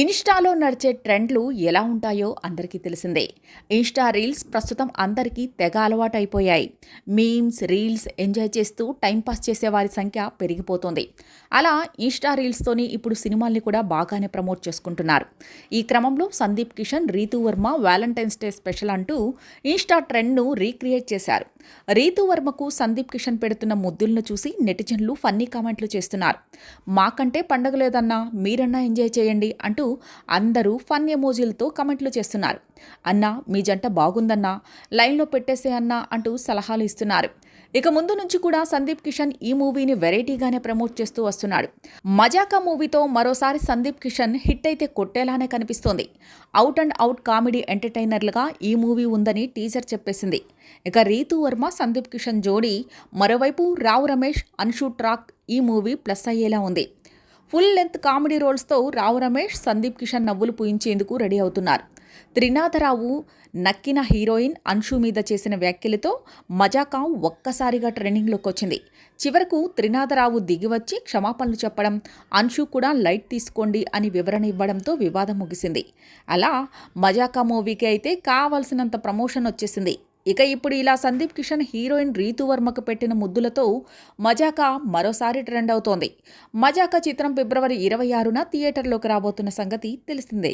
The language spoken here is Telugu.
ఇన్స్టాలో నడిచే ట్రెండ్లు ఎలా ఉంటాయో అందరికీ తెలిసిందే. ఇన్స్టా రీల్స్ ప్రస్తుతం అందరికీ తెగ అలవాటైపోయాయి. మీమ్స్ రీల్స్ ఎంజాయ్ చేస్తూ టైంపాస్ చేసే వారి సంఖ్య పెరిగిపోతుంది. అలా ఇన్స్టా రీల్స్తోని ఇప్పుడు సినిమాల్ని కూడా బాగానే ప్రమోట్ చేసుకుంటున్నారు. ఈ క్రమంలో Sundeep Kishan Ritu Varma valentine's day special అంటూ ఇన్స్టా ట్రెండ్ను రీక్రియేట్ చేశారు. రీతు వర్మకు సందీప్ కిషన్ పెడుతున్న ముద్దులను చూసి నెటిజన్లు ఫన్నీ కామెంట్లు చేస్తున్నారు. మాకంటే పండగ లేదన్నా మీరన్నా ఎంజాయ్ చేయండి అంటూ అందరూ ఫన్ ఎమోజీలతో కమెంట్లు చేస్తున్నారు. అన్నా మీ జంట బాగుందన్నా లైన్లో పెట్టేసే అన్నా అంటూ సలహాలు ఇస్తున్నారు. ఇక ముందు నుంచి కూడా సందీప్ కిషన్ ఈ మూవీని వెరైటీగానే ప్రమోట్ చేస్తూ వస్తున్నాడు. మజాకా మూవీతో మరోసారి సందీప్ కిషన్ హిట్ అయితే కొట్టేలానే కనిపిస్తోంది. అవుట్ అండ్ అవుట్ కామెడీ ఎంటర్టైనర్లుగా ఈ మూవీ ఉందని టీజర్ చెప్పేసింది. ఇక రీతు వర్మ సందీప్ కిషన్ జోడీ మరోవైపు రావు రమేష్ అన్షు ట్రాక్ ఈ మూవీ ప్లస్ అయ్యేలా ఉంది. ఫుల్ లెంత్ కామెడీ రోల్స్తో రావు రమేష్ సందీప్ కిషన్ నవ్వులు పూయించేందుకు రెడీ అవుతున్నారు. త్రినాథరావు నక్కిన హీరోయిన్ అన్షు మీద చేసిన వ్యాఖ్యలతో మజాకా ఒక్కసారిగా ట్రెండింగ్లోకి వచ్చింది. చివరకు త్రినాథరావు దిగివచ్చి క్షమాపణలు చెప్పడం అన్షు కూడా లైట్ తీసుకోండి అని వివరణ ఇవ్వడంతో వివాదం ముగిసింది. అలా మజాకా మూవీకి అయితే కావలసినంత ప్రమోషన్ వచ్చేసింది. ఇక ఇప్పుడు ఇలా సందీప్ కిషన్ హీరోయిన్ రీతు వర్మకు పెట్టిన ముద్దులతో మజాకా మరోసారి ట్రెండ్ అవుతోంది. మజాకా చిత్రం ఫిబ్రవరి ఇరవై ఆరున థియేటర్లోకి రాబోతున్న సంగతి తెలిసిందే.